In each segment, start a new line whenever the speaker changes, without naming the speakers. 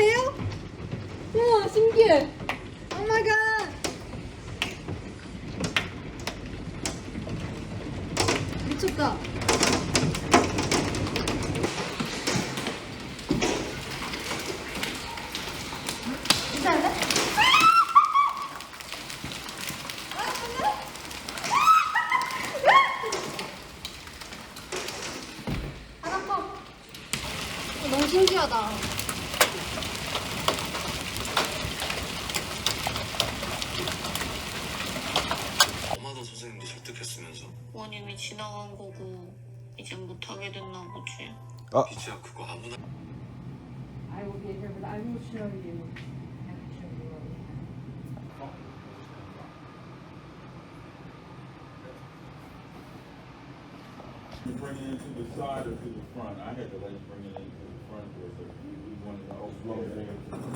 해요? 우와 신기해. 오 마이 갓. 미쳤다. 아파. 어, 너무 신기하다.
엄마도 선생님도 설득했으면서
원인이 지나간 거고 이제 못하게 됐나 보지.
비지야 그거 아무나
I will get here, but I will show you. I will show you.
You bring it into the side or to the front? I had to let you bring it into the front there, so we wanted to overflow there.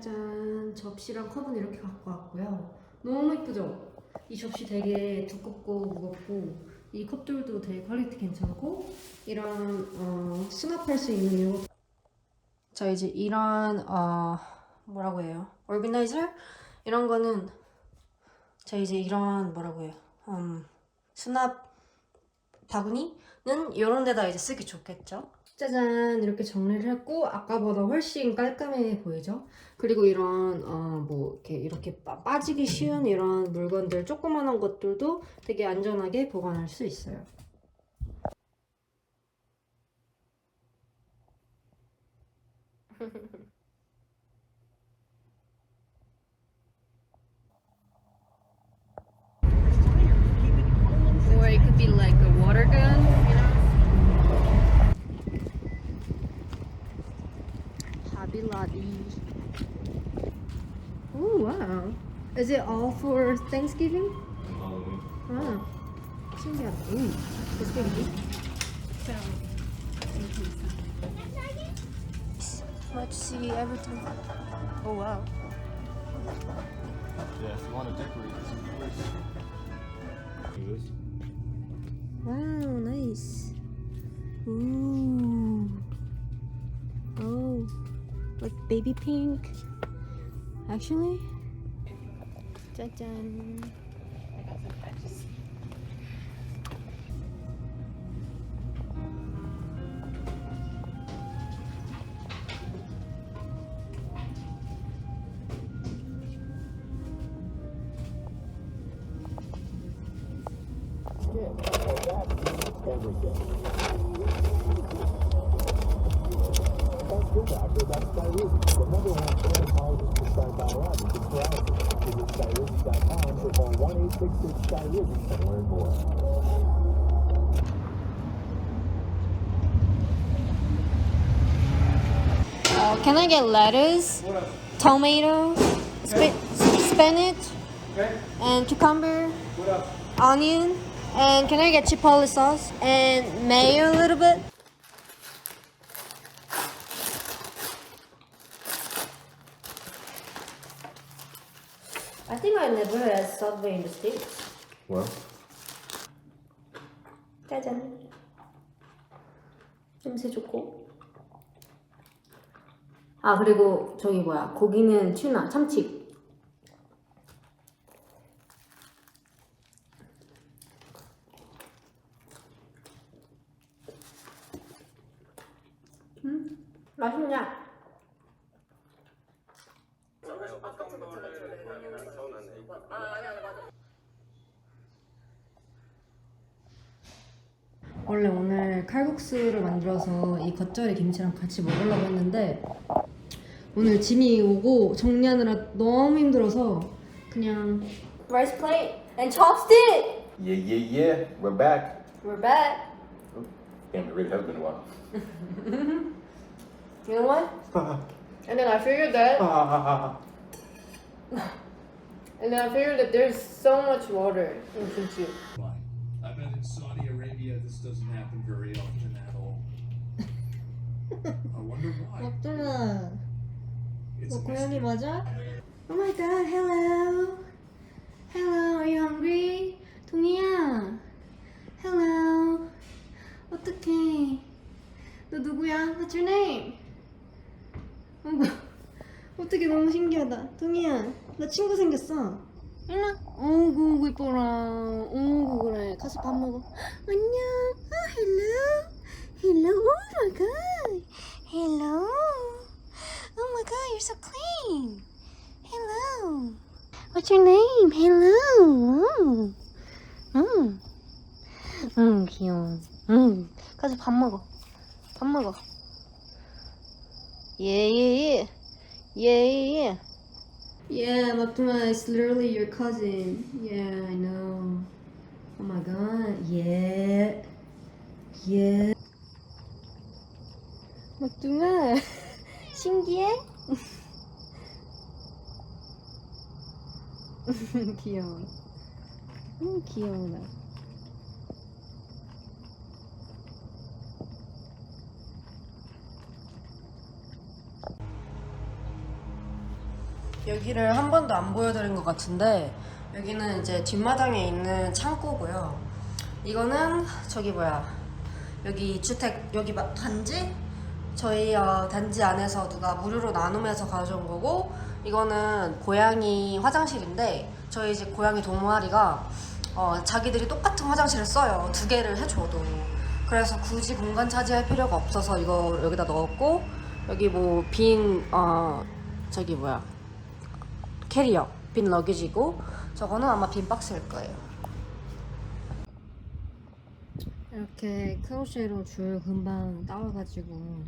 짜잔 접시랑 컵은 이렇게 갖고 왔고요 너무 예쁘죠? 이 접시 되게 두껍고 무겁고 이 컵들도 되게 퀄리티 괜찮고 이런 어, 수납할 수 있는 요. 자 이제 이런 어, 뭐라고 해요? 오르가나이저 이런 거는 자 이제 이런 뭐라고 해요? 음, 수납 바구니는 이런 데다 이제 쓰기 좋겠죠? 짜잔 이렇게 정리를 했고 아까보다 훨씬 깔끔해 보이죠? 그리고 이런 어 뭐 이렇게 이렇게 빠, 빠지기 쉬운 이런 물건들 조그만한 것들도 되게 안전하게 보관할 수 있어요. bodies. Oh wow! Is it all for Thanksgiving? Halloween. Oh, so So, let's see everything. Oh wow.
Yeah, if you want to decorate this,
Wow. baby
pink. Actually, dun -dun. Everything. that's diuresis. The number one
prescribed biologic is paralysis. Visit diuresis.com or call 1-866-DIURESIS learn more.
Uh, can I get lettuce, tomato, sp spinach, and cucumber, onion, and can I get chipotle sauce and mayo a little bit? I think I never had Subway in the States.
Well
짜잔. 냄새 좋고. 아, 그리고 저기 뭐야. 고기는 튜나, 참치. 음, 맛있냐? 원래 오늘 칼국수를 만들어서 이 겉절이 김치랑 같이 먹으려고 했는데 오늘 짐이 오고 정리하느라 너무 힘들어서 그냥 rice plate and chopstick.
Yeah, yeah, yeah. We're back.
We're back.
Damn, it really has been a while.
You know what? and then I figured that, and then I figured that there's so much water in kimchi.
I wonder why.
어쩌나?
It's
너
a
고양이
mystery.
맞아? Oh my god, hello. Hello, are you hungry? 동이야. Hello. 어떡해. 너 누구야? What's your name? 어머, 어떻게 너무 신기하다. 동이야, 나 친구 생겼어. 일로 와. 어구, 어구, 이뻐라. 어구, 그래. 가서 밥 먹어. 안녕. 아. Oh my god. Hello. Oh my god, you're so clean. Hello. What's your name? Hello. 음. 음. 음, 귀여워. 음. 가서 밥 먹어. 밥 먹어. Yeah, yeah, yeah. Yeah, yeah, yeah. Yeah, Makduma is literally your cousin. Yeah, I know. Oh my god. Yeah. Yeah. 막둥아 신기해? 귀여워. 음 귀여워 나 여기를 한 번도 안 보여드린 것 같은데 여기는 이제 뒷마당에 있는 창고고요. 이거는 저기 뭐야. 여기 주택 여기 마- 단지 저희 어, 단지 안에서 누가 무료로 나눔해서 가져온 거고 이거는 고양이 화장실인데 저희 집 고양이 동아리가 어, 자기들이 똑같은 화장실을 써요. 두 개를 해줘도. 그래서 굳이 공간 차지할 필요가 없어서 이거 여기다 넣었고 여기 뭐 빈 어, 저기 뭐야. 캐리어. 빈 러기지고 저거는 아마 빈 박스일 거예요. 이렇게 크로셰로 줄 금방 따와가지고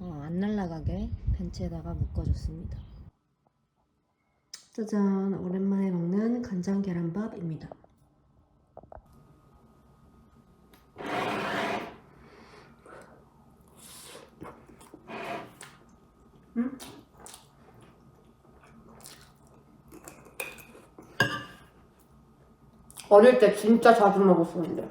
어, 안 날아가게 벤치에다가 묶어줬습니다. 짜잔 오랜만에 먹는 간장 계란밥입니다. 어릴 때 진짜 자주 먹었었는데